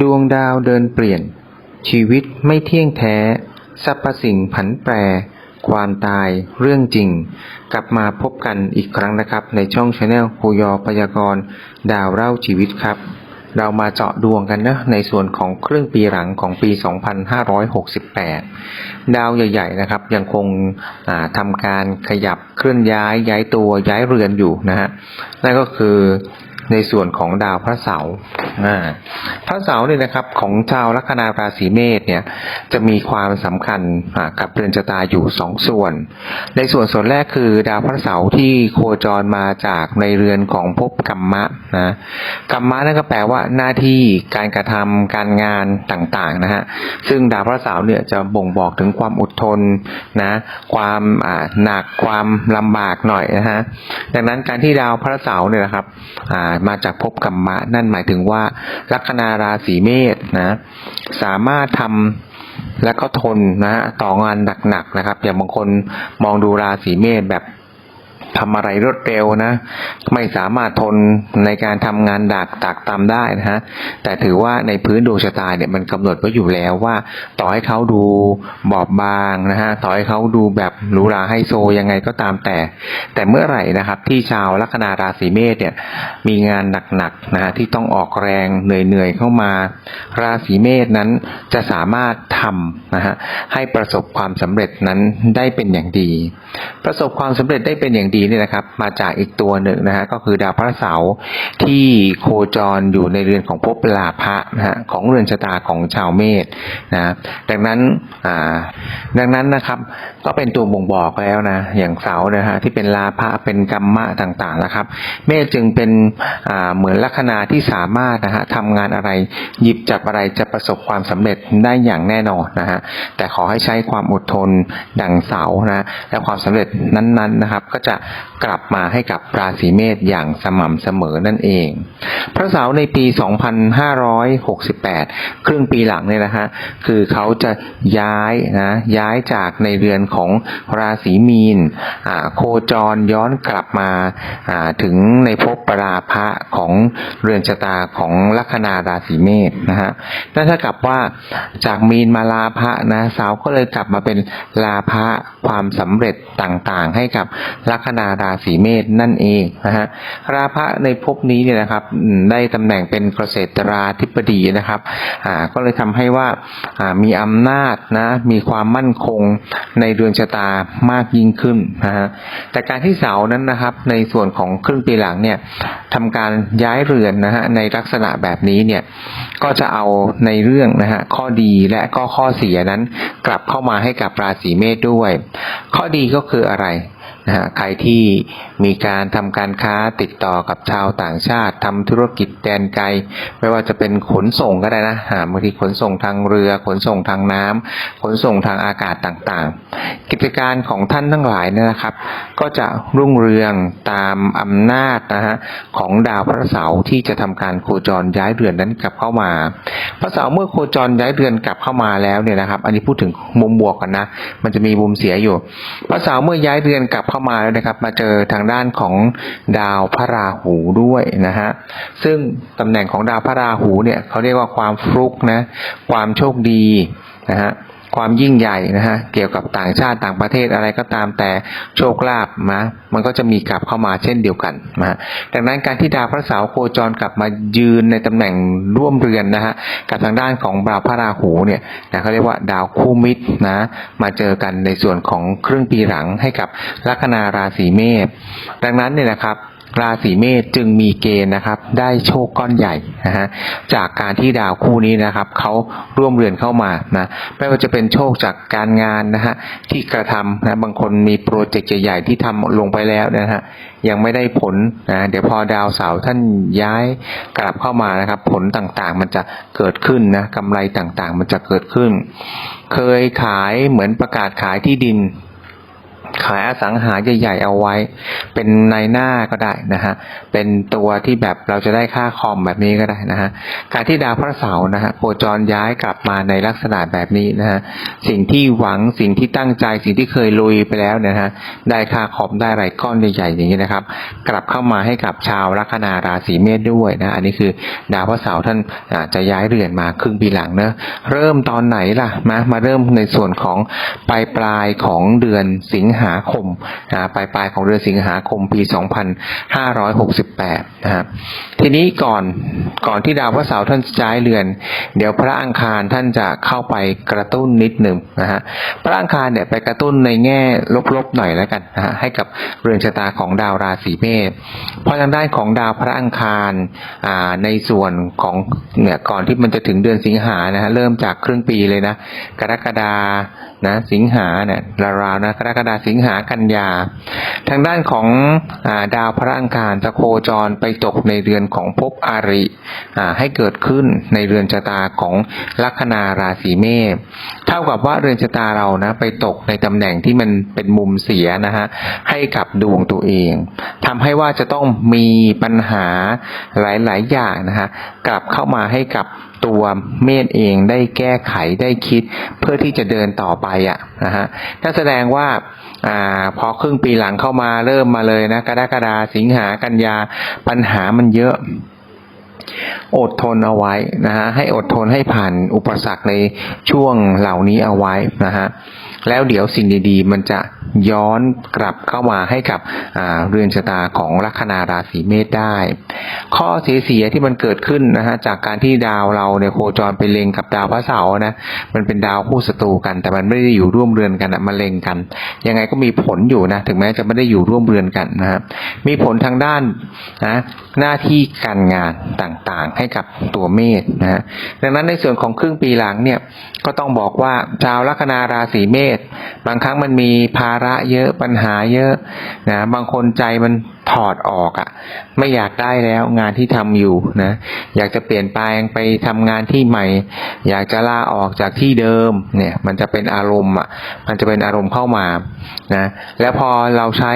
ดวงดาวเดินเปลี่ยน ชีวิตไม่เที่ยงแท้สรรพสิ่งผันแปร ความตายเรื่องจริง กลับมาพบกันอีกครั้งนะครับ ในช่องชาแนลคูยอพยากรณ์ดาวเล่าชีวิตครับ เรามาเจาะดวงกันนะในส่วนของครึ่งปีหลังของปี 2568 ดาวใหญ่ ๆ นะครับ ยังคงอ่าทำการขยับเคลื่อนย้ายย้ายตัวย้ายเรือนอยู่นะฮะนั่นก็คือ ในส่วนของดาวพระเสาร์พระเสาร์เนี่ยนะครับของชาวลัคนาราศีเมษเนี่ยจะมีความสำคัญกับเรือนชะตาอยู่สองส่วน ในส่วนส่วนแรกคือดาวพระเสาร์ที่โคจรมาจากในเรือนของภพกรรมะนะกรรมะนั่นก็แปลว่าหน้าที่การกระทำการงานต่างๆนะฮะซึ่งดาวพระเสาร์เนี่ยจะบ่งบอกถึงความอดทนนะความหนักความลำบากหน่อยนะฮะดังนั้นการที่ดาวพระเสาร์เนี่ยนะครับอ่ามาจากภพกรรมะ นั่นหมายถึงว่าลัคนาราศีเมษนะ สามารถทำและก็ทนนะฮะต่องานหนักๆนะครับ อย่างบางคนมองดูราศีเมษแบบ ทำอะไรรวดเร็วนะ ไม่สามารถทนในการทำงานดักตากตำได้นะฮะแต่ถือว่าในพื้นดวงชะตาเนี่ยมันกำหนดไว้อยู่แล้วว่า ต่อให้เขาดูบอบบางนะฮะต่อให้เขาดูแบบหรูหราไฮโซยังไงก็ตามแต่ แต่เมื่อไหร่นะครับ ที่ชาวลัคนาราศีเมษเนี่ยมีงานหนักๆนะฮะที่ต้องออกแรงเหนื่อยๆเข้ามา ราศีเมษนั้นจะสามารถทำนะฮะให้ประสบความสำเร็จนั้นได้เป็นอย่างดี ประสบความสำเร็จได้เป็นอย่างดีเนี่ยนะครับมาจากอีกตัวหนึ่งนะฮะก็คือดาวพระเสาร์ที่โคจรอยู่ในเรือนของภพลาภะนะฮะของเรือนชะตาของชาวเมษนะดังนั้นอ่าดังนั้นนะครับก็เป็นตัวบ่งบอกแล้วนะอย่างเสานะฮะที่เป็นลาภะเป็นกรรมะต่างๆนะครับ เมษจึงเป็นอ่าเหมือนลัคนาที่สามารถนะฮะทำงานอะไรหยิบจับอะไรจะประสบความสำเร็จได้อย่างแน่นอนนะฮะแต่ขอให้ใช้ความอดทนดังเสาร์นะและความสำเร็จนั้นๆนะครับ ก็จะกลับมาให้กับราศีเมษอย่างสม่ำเสมอนั่นเอง พระเสาในปี 2568 ครึ่งปีหลังเนี่ยนะฮะคือเขาจะย้ายนะย้ายจากในเรือนของราศีมีนโคจรย้อนกลับมาถึงในภพปราภะของเรือนชะตาของลัคนาราศีเมษนะฮะนั่นเท่ากับว่าจากมีนมาลาภะนะเสาร์ก็เลยกลับมาเป็นลาภะความสำเร็จต่างๆ ให้กับลัคนาราศีเมษนั่นเองนะฮะราภะในภพนี้เนี่ยนะครับได้ตำแหน่งเป็นเกษตราธิบดีนะครับอ่าก็เลยทำให้ว่าอ่ามีอำนาจนะมีความมั่นคงในเรือนชะตามากยิ่งขึ้นนะฮะแต่การที่เสานั้นนะครับในส่วนของครึ่งปีหลังเนี่ยทำการย้ายเรือนนะฮะในลักษณะแบบนี้เนี่ยก็จะเอาในเรื่องนะฮะข้อดีและก็ข้อเสียนั้นกลับเข้ามาให้กับราศีเมษด้วย ข้อดีก็คืออะไร นะฮะใครที่มีการทำการค้าติดต่อกับชาวต่างชาติทำธุรกิจแดนไกล ไม่ว่าจะเป็นขนส่งก็ได้นะบางทีขนส่งทางเรือ ขนส่งทางน้ำขนส่งทางอากาศต่างๆ กิจการของท่านทั้งหลายเนี่ยนะครับ ก็จะรุ่งเรืองตามอำนาจนะฮะของดาวพระเสาร์ที่จะทำการโคจรย้ายเรือนนั้นกลับเข้ามา พระเสาร์เมื่อโคจรย้ายเรือนกลับเข้ามาแล้วเนี่ยนะครับ อันนี้พูดถึงมุมบวกกันนะ มันจะมีมุมเสียอยู่ พระเสาร์เมื่อย้ายเรือนกลับเข้าามาแล้วนะครับ มาเจอทางด้านของดาวพระราหูด้วยนะฮะซึ่งตำแหน่งของดาวพระราหูเนี่ยเขาเรียกว่าความฟลุกนะความโชคดีนะฮะ ความยิ่งใหญ่นะฮะเกี่ยวกับต่างชาติต่างประเทศอะไรก็ตามแต่โชคลาภนะมันก็จะมีกลับเข้ามาเช่นเดียวกันนะะดังนั้นการที่ดาวพระเสาร์โคจรกลับมายืนในตำแหน่งร่วมเรือนนะฮะกับทางด้านของดาวพระราหูเนี่ยนะเขาเรียกว่าดาวคู่มิตรนะมาเจอกันในส่วนของครึ่งปีหลังให้กับลัคนาราศีเมษดังนั้นเนี่ยนะครับ ราศีเมษจึงมีเกณฑ์นะครับ ได้โชคก้อนใหญ่นะฮะจากการที่ดาวคู่นี้นะครับเขาร่วมเรือนเข้ามานะไม่ว่าจะเป็นโชคจากการงานนะฮะที่กระทำนะบางคนมีโปรเจกต์ใหญ่ๆที่ทำลงไปแล้วนะฮะยังไม่ได้ผลนะเดี๋ยวพอดาวเสาร์ท่านย้ายกลับเข้ามานะครับ ผลต่างๆมันจะเกิดขึ้นนะกำไรต่างๆ มันจะเกิดขึ้น เคยขายเหมือนประกาศขายที่ดิน ขายอสังหาใหญ่ๆเอาไว้ เป็นในหน้าก็ได้นะฮะเป็นตัวที่แบบเราจะได้ค่าคอมแบบนี้ก็ได้นะฮะการที่ดาวพระเสาร์นะฮะโคจรย้ายกลับมาในลักษณะแบบนี้นะฮะสิ่งที่หวังสิ่งที่ตั้งใจสิ่งที่เคยลุยไปแล้วเนะฮะได้ค่าคอมได้ไรก้อนใหญ่ๆอย่างนี้นะครับ กลับเข้ามาให้กับชาวลัคนาราศีเมษด้วยนะอันนี้คือดาวพระเสาร์ท่านจะย้ายเรือนมาครึ่งปีหลังเนอะเริ่มตอนไหนล่ะมามาเริ่มในส่วนของปลายปลายของเดือนสิงหาคมนะปลายปลายของเดือนสิงหาคมปี 2568นะครับทีนี้ก่อนก่อนที่ดาวพระเสาร์ท่านจะย้ายเรือน เดี๋ยวพระอังคารท่านจะเข้าไปกระตุ้นนิดหนึ่งนะฮะพระอังคารเนี่ยไปกระตุ้นในแง่ลบๆหน่อยแล้วกันนะฮะให้กับเรือนชะตาของดาวราศีเมษเพราะทางด้านของดาวพระอังคารอ่าในส่วนของเนี่ยก่อนที่มันจะถึงเดือนสิงหานะฮะเริ่มจากครึ่งปีเลยนะกรกฎานะสิงหาเนี่ยราวๆนะกรกฎาสิงหากันยา ทางด้านของอดาวพระอังคารจะโคจรไปตกในเรือนของภพอาริให้เกิดขึ้นในเรือนชะตาของลัคนาราศีเมษเท่ากับว่าเรือนชะตาเรานะไปตกในตำแหน่งที่มันเป็นมุมเสียนะฮะให้กับดวงตัวเองทำให้ว่าจะต้องมีปัญหาหลาย ๆ อย่างนะฮะกลับเข้ามาให้กับตัวเมธเองได้แก้ไขได้คิดเพื่อที่จะเดินต่อไปอะนะฮะนั่นแสดงว่าอ่าพอครึ่งปีหลังเข้ามาเริ่มมาเลยนะกรกฎาสิงหากันยาปัญหามันเยอะอดทนเอาไว้นะฮะให้อดทนให้ผ่านอุปสรรคในช่วงเหล่านี้เอาไว้นะฮะ แล้วเดี๋ยวสิ่งดีๆ มันจะย้อนกลับเข้ามาให้กับเรือนชะตาของลัคนาราศีเมษได้ ข้อเสียๆที่มันเกิดขึ้นนะฮะจากการที่ดาวเราเนี่ยโคจรไปเล็งกับดาวพระเสาร์นะมันเป็นดาวคู่ศัตรูกัน แต่มันไม่ได้อยู่ร่วมเรือนกันมาเล็งกัน ยังไงก็มีผลอยู่นะถึงแม้จะไม่ได้อยู่ร่วมเรือนกันนะครับมีผลทางด้านนะหน้าที่การงานต่างๆ ให้กับตัวเมษนะฮะดังนั้นในส่วนของครึ่งปีหลังเนี่ยก็ต้องบอกว่าชาวลัคนาราศีเมษบางครั้งมันมีภาระเยอะปัญหาเยอะนะบางคนใจมันถอดออกอะ่ะ ไม่อยากได้แล้วงานที่ทำอยู่นะอยากจะเปลี่ยนแปลงไปทำงานที่ใหม่ อยากจะลาออกจากที่เดิมเนี่ย มันจะเป็นอารมณ์อะมันจะเป็นอารมณ์เข้ามานะแล้วพอเราใช้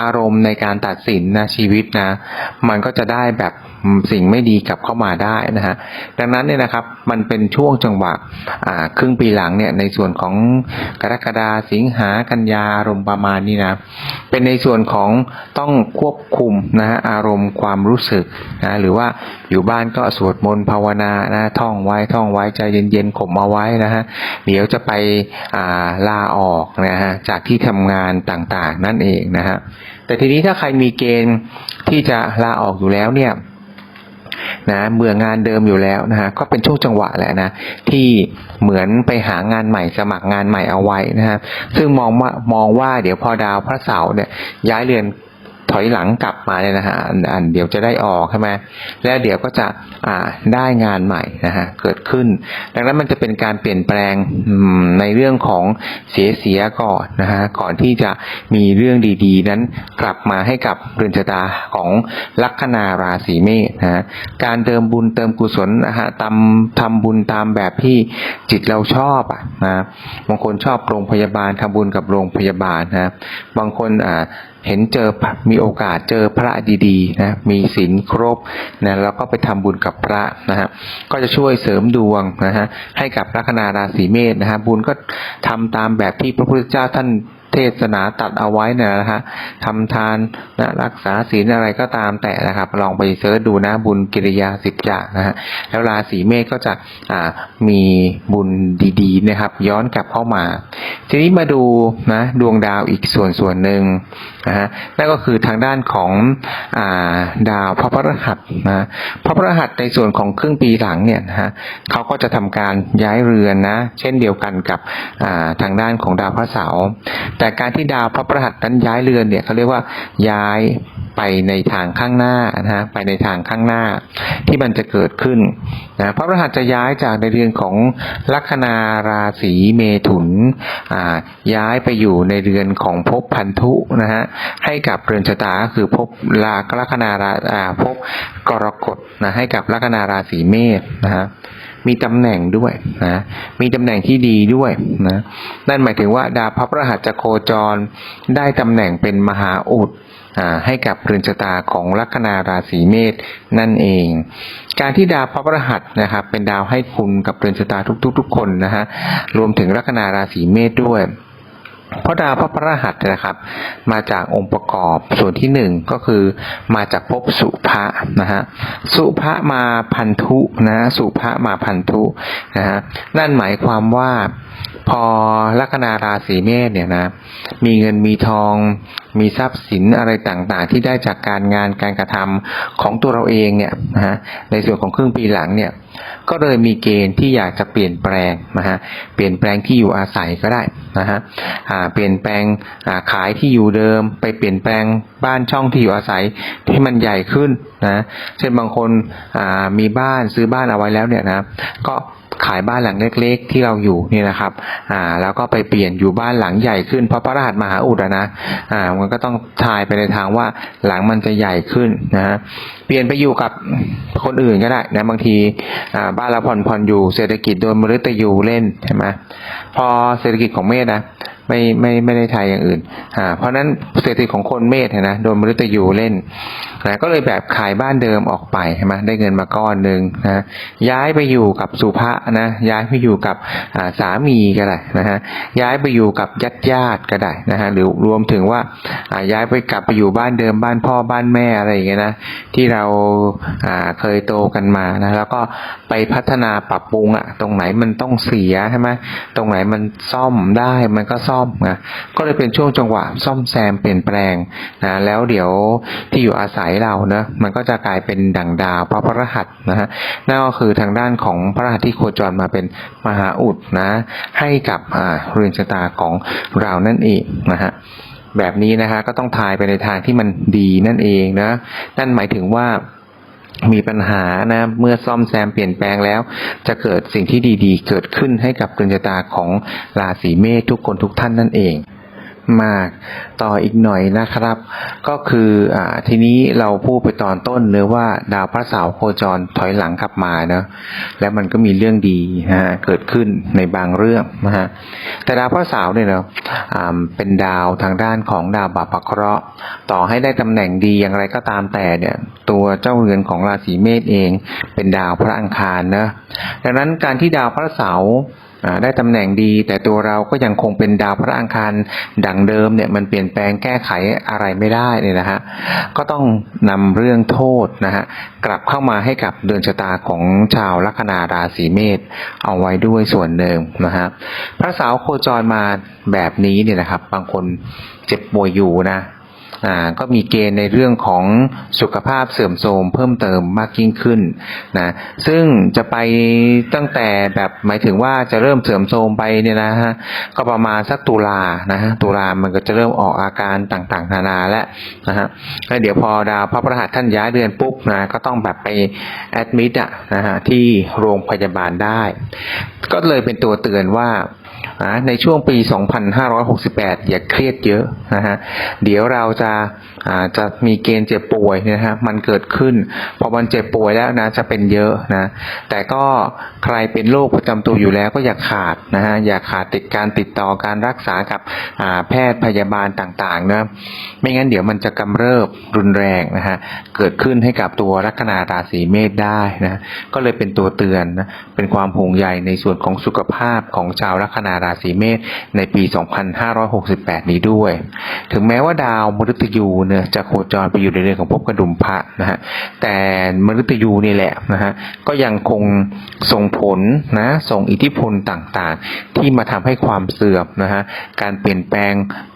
อารมณ์ในการตัดสินนะชีวิตนะ มันก็จะได้แบบ สิ่งไม่ดีกลับเข้ามาได้นะฮะดังนั้นเนี่ยนะครับมันเป็นช่วงจังหวะครึ่งปีหลังเนี่ยในส่วนของกรกฎาสิงหากันยาอารมณ์ประมาณนี้นะเป็นในส่วนของต้องควบคุมนะฮะอารมณ์ความรู้สึกนะหรือว่าอยู่บ้านก็สวดมนต์ภาวนานะท่องไว้ท่องไว้ใจเย็นๆข่มเอาไว้นะฮะเดี๋ยวจะไปาลาออกนะฮะจากที่ทำงานต่างๆนั่นเองนะฮะแต่ทีนี้ถ้าใครมีเกณฑ์ที่จะลาออกอยู่แล้วเนี่ย นะเบื่องานเดิมอยู่แล้วนะฮะก็เป็นช่วงจังหวะแหละนะที่เหมือนไปหางานใหม่สมัครงานใหม่เอาไว้นะฮะซึ่งมองว่ามองว่าเดี๋ยวพอดาวพระเสาร์เนี่ยย้ายเรือน ถอยหลังกลับมาเนี่ยนะฮะอันอันเดี๋ยวจะได้ออกใช่ไหมแล้วเดี๋ยวก็จะอ่าได้งานใหม่นะฮะเกิดขึ้น ดังนั้นมันจะเป็นการเปลี่ยนแปลงในเรื่องของเสียเสียก่อนนะฮะก่อนที่จะมีเรื่องดีๆ นั้นกลับมาให้กับเรือนชะตาของลัคนาราศีเมษนะฮะการเติมบุญเติมกุศลนะฮะทำทำบุญตามแบบที่จิตเราชอบอะนะบางคนชอบโรงพยาบาลทำบุญกับโรงพยาบาลนะบางคนอ่า เห็นเจอมีโอกาสเจอพระดีๆนะมีศีลครบนะแล้วก็ไปทำบุญกับพระนะฮะก็จะช่วยเสริมดวงนะฮะให้กับลัคนาราศีเมษนะฮะบุญก็ทำตามแบบที่พระพุทธเจ้าท่าน เทศนาตัดเอาไว้เนี่ยนะฮะทำทานนะรักษาศีลอะไรก็ตามแต่นะครับ ลองไปเสิร์ชดูนะบุญกิริยาสิบอย่างนะฮะแล้วราศีเมษก็จะอ่ามีบุญดีๆนะครับ ย้อนกลับเข้ามา ทีนี้มาดูนะดวงดาวอีกส่วนส่วนหนึ่งนะฮะนั่นก็คือทางด้านของอ่าดาวพระพฤหัสนะพระพฤหัสในส่วนของครึ่งปีหลังเนี่ยนะฮะเขาก็จะทำการย้ายเรือนนะ เช่นเดียวกันกับาทางด้านของดาวพระเสาร์แต่การที่ดาวพระพฤหัสนั้นย้ายเรือนเนี่ยเขาเรียกว่าย้ายไปในทางข้างหน้านะฮะไปในทางข้างหน้าที่มันจะเกิดขึ้นนะพระพฤหัสจะย้ายจากในเรือนของลัคนาราศีเมถุนอ่าย้ายไปอยู่ในเรือนของภพพันธุนะฮะให้กับเรือนชะตาก็คือภพลาลัคนาราอ่าภพกรกฎนะให้กับลัคนาราศีเมษนะฮะ มีตำแหน่งด้วยนะมีตำแหน่งที่ดีด้วยนะนั่นหมายถึงว่าดาวพระพฤหัสจะโคจรได้ตำแหน่งเป็นมหาอุดอให้กับเรือนชะตาของลัคนาราศีเมษนั่นเอง การที่ดาวพระพฤหัสนะครับเป็นดาวให้คุณกับเรือนชะตาทุกๆ ทุกคนนะฮะรวมถึงลัคนาราศีเมษด้วย พราะดาวพระพฤหัสนะครับ มาจากองค์ประกอบส่วนที่หนึ่งก็คือมาจากภพสุภะนะฮะสุภะมาพันธุนะสุภะมาพันธุนะฮะนั่นหมายความว่า พอลัคนาราศีเมษเนี่ยนะมีเงินมีทอง มีทรัพย์สินอะไรต่างๆ ที่ได้จากการงานการกระทำของตัวเราเองเนี่ยนะฮะในส่วนของครึ่งปีหลังเนี่ยก็เลยมีเกณฑ์ที่อยากจะเปลี่ยนแปลงนะฮะเปลี่ยนแปลงที่อยู่อาศัยก็ได้นะฮะเปลี่ยนแปลงขายที่อยู่เดิม ไปเปลี่ยนแปลงบ้านช่องที่อยู่อาศัยที่มันใหญ่ขึ้นนะเช่นบางคนมีบ้านซื้อบ้านเอาไว้แล้วเนี่ยนะก็ ขายบ้านหลังเล็ก ๆ ที่เราอยู่นี่นะครับ อ่า แล้วก็ไปเปลี่ยนอยู่บ้านหลังใหญ่ขึ้นเพราะพระรหัสมหาอุดนะ อ่า มันก็ต้องทายไปในทางว่าหลังมันจะใหญ่ขึ้นนะฮะ เปลี่ยนไปอยู่กับคนอื่นก็ได้นะบางที อ่า บ้านเราผ่อนผ่อนอยู่เศรษฐกิจโดนมฤตยูเล่นใช่ไหมพอเศรษฐกิจของเมษนะ ไม่ไม่ไม่ได้ทายอย่างอื่นอ่าเพราะนั้นเศรษฐกิจของคนเมษเนี่ยนะโดนมฤตยูเล่นนะก็เลยแบบขายบ้านเดิมออกไปใช่ไหมได้เงินมาก้อนหนึ่งนะย้ายไปอยู่กับสุภะนะย้ายไปอยู่กับาสามีก็ได้นะฮะย้ายไปอยู่กับญาติญาติก็ได้นะฮะหรือรวมถึงว่าาย้ายไปกลับไปอยู่บ้านเดิมบ้านพ่อบ้านแม่อะไรอย่างเงี้ยนะที่เราาเคยโตกันมานะแล้วก็ไปพัฒนาปรับปรุงอะตรงไหนมันต้องเสียใช่ไหมตรงไหนมันซ่อมได้มันก็ซ่อมนะก็เลยเป็นช่วงจังหวะซ่อมแซมเปลี่ยนแปลงนะแล้วเดี๋ยวที่อยู่อาศัยเราเนะมันก็จะกลายเป็นดั่งดาวพระพระหัสนะฮะนั่นก็คือทางด้านของพระรหัสที่โคจรมาเป็นมหาอุดนะให้กับเรือนชะตาของเรานั่นเองนะฮะแบบนี้นะฮะก็ต้องทายไปในทางที่มันดีนั่นเองนะนั่นหมายถึงว่า มีปัญหานะเมื่อซ่อมแซมเปลี่ยนแปลงแล้ว จะเกิดสิ่งที่ดีๆ เกิดขึ้นให้กับดวงชะตาของราศีเมษทุกคนทุกท่านนั่นเอง มากต่ออีกหน่อยนะครับ ก็คืออทีนี้เราพูดไปตอนต้นเนื้อว่าดาวพระเสาร์โคจรถอยหลังกลับมาเนะแล้วมันก็มีเรื่องดีนะฮะเกิดขึ้นในบางเรื่องนะฮะแต่ดาวพระเสาร์เนี่ยเนาะเป็นดาวทางด้านของดาวบาปะเคราะห์ต่อให้ได้ตำแหน่งดีอย่างไรก็ตามแต่เนี่ยตัวเจ้าเรือนของราศีเมษเอง เป็นดาวพระอังคารนะดังนั้นการที่ดาวพระเสาร์อ่า ได้ตำแหน่งดี แต่ตัวเราก็ยังคงเป็นดาวพระอังคารดังเดิมเนี่ยมันเปลี่ยนแปลงแก้ไขอะไรไม่ได้เนี่ยนะฮะก็ต้องนำเรื่องโทษนะฮะกลับเข้ามาให้กับเดือนชะตาของชาวลัคนาราศีเมษเอาไว้ด้วยส่วนหนึ่งนะฮะพระเสาร์โคจรมาแบบนี้เนี่ยนะครับ บางคนเจ็บป่วยอยู่นะ ก็มีเกณฑ์ในเรื่องของสุขภาพเสื่อมโทรมเพิ่มเติมมากยิ่งขึ้นนะซึ่งจะไปตั้งแต่แบบหมายถึงว่าจะเริ่มเสื่อมโทรมไปเนี่ยนะฮะก็ประมาณสักตุลานะฮะตุลามันก็จะเริ่มออกอาการต่างๆนานาแล้วนะฮะแล้วเดี๋ยวพอดาวพระพฤหัสท่านย้ายเดือนปุ๊บนะก็ต้องแบบไปแอดมิดอะนะฮะที่โรงพยาบาลได้ ก็เลยเป็นตัวเตือนว่า อ่าในช่วงปี 2568 อย่าเครียดเยอะนะฮะเดี๋ยวเราจะอ่าจะมีเกณฑ์เจ็บป่วยนะฮะมันเกิดขึ้น พอมันเจ็บป่วยแล้วนะจะเป็นเยอะนะแต่ก็ใครเป็นโรคประจำตัวอยู่แล้วก็อย่าขาดนะฮะอย่าขาดติดการติดต่อการรักษากับอ่าแพทย์พยาบาลต่างๆนะไม่งั้นเดี๋ยวมันจะกำเริบรุนแรงนะฮะเกิดขึ้นให้กับตัวลัคนาราศีเมษได้นะก็เลยเป็นตัวเตือนนะเป็นความห่วงใยในส่วนของสุขภาพของชาวลัคนาราราศีเมษในปี 2568 นี้ด้วย ถึงแม้ว่าดาวมฤตยูเนี่ยจะโคจรไปอยู่ในเรือนของภพกระดุมพระนะฮะแต่มฤตยูนี่แหละนะฮะก็ยังคงส่งผลนะส่งอิทธิพลต่างๆ ที่มาทำให้ความเสื่อมนะฮะการเปลี่ยนแปลง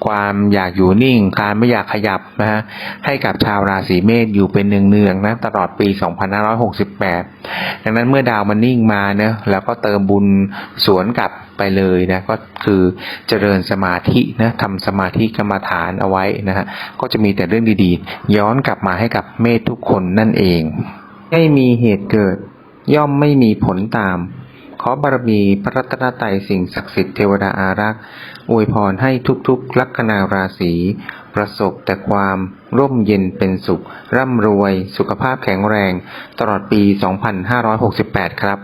ความอยากอยู่นิ่ง การไม่อยากขยับนะฮะให้กับชาวราศีเมษอยู่เป็นเนืองๆนะตลอดปี 2568 ดังนั้นเมื่อดาวมันนิ่งมาเนะแล้วก็เติมบุญสวนกับ ไปเลยนะก็คือเจริญสมาธินะทำสมาธิกรรมฐานเอาไว้นะฮะก็จะมีแต่เรื่องดีๆ ย้อนกลับมาให้กับเมษทุกคนนั่นเอง ไม่มีเหตุเกิด ย่อมไม่มีผลตาม ขอบารมีพระรัตนตรัยสิ่งศักดิ์สิทธิ์เทวดาอารักษ์อวยพรให้ทุกๆลัคนาราศีประสบแต่ความร่มเย็นเป็นสุข ร่ำรวย สุขภาพแข็งแรง ตลอดปี 2568 ครับ